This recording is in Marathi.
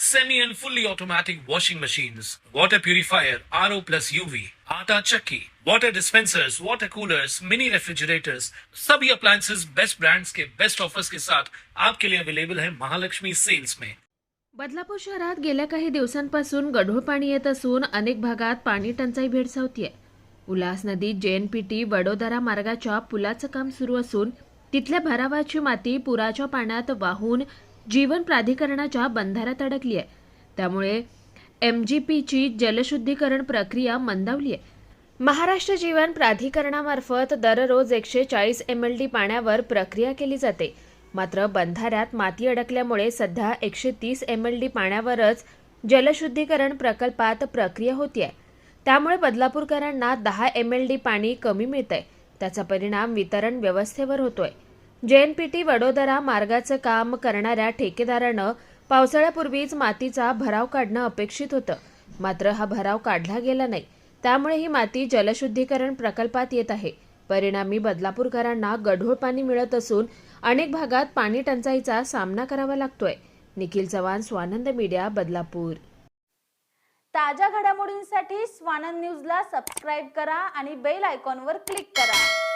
semi and fully automatic washing machines, water purifier, RO plus UV, आटा चक्की, water dispensers, water coolers, mini refrigerators, सभी appliances बेस्ट ब्रांड्स के बेस्ट ऑफर्स के साथ आपके लिए अवेलेबल है महालक्ष्मी सेल्स में। बदलापूर शहरात गेल्या काही दिवसांपासून गढूळ पाणी येत असून अनेक भागात पाणी टंचाई भेडसावतीये. उल्हास नदीत जे एन पी टी वडोदरा मार्गाच्या पुलाचं काम सुरू असून तिथल्या भरावाची माती पुराच्या पाण्यात वाहून जीवन प्राधिकरणाच्या बंधाऱ्यात अडकली आहे. त्यामुळे एम जी पीची जलशुद्धीकरण प्रक्रिया मंदावली आहे. महाराष्ट्र जीवन प्राधिकरणामार्फत दररोज एकशे चाळीस एम एल डी पाण्यावर प्रक्रिया केली जाते. मात्र बंधाऱ्यात माती अडकल्यामुळे सध्या एकशे तीस एम एल डी पाण्यावरच जलशुद्धीकरण प्रकल्पात प्रक्रिया होतीये त्यामुळे बदलापूरकरांना दहा एम एल डी पाणी कमी मिळतंय. त्याचा परिणाम वितरण व्यवस्थेवर होतोय. जेएनपीटी वडोदरा मार्गाचं काम करणाऱ्या ठेकेदारानं पावसाळ्यापूर्वीच मातीचा भराव काढणं अपेक्षित होतं. मात्र हा भराव काढला गेला नाही. त्यामुळे ही माती जलशुद्धीकरण प्रकल्पात येत आहे. परिणामी बदलापूरकरांना गढूळ पाणी मिळत असून अनेक भागात पाणी टंचाईचा सामना करावा लागतोय. निखिल चव्हाण स्वानंद मीडिया बदलापूर. ताज्या घडामोडींसाठी स्वानंद न्यूजला सबस्क्राईब करा आणि बेल आयकॉनवर क्लिक करा.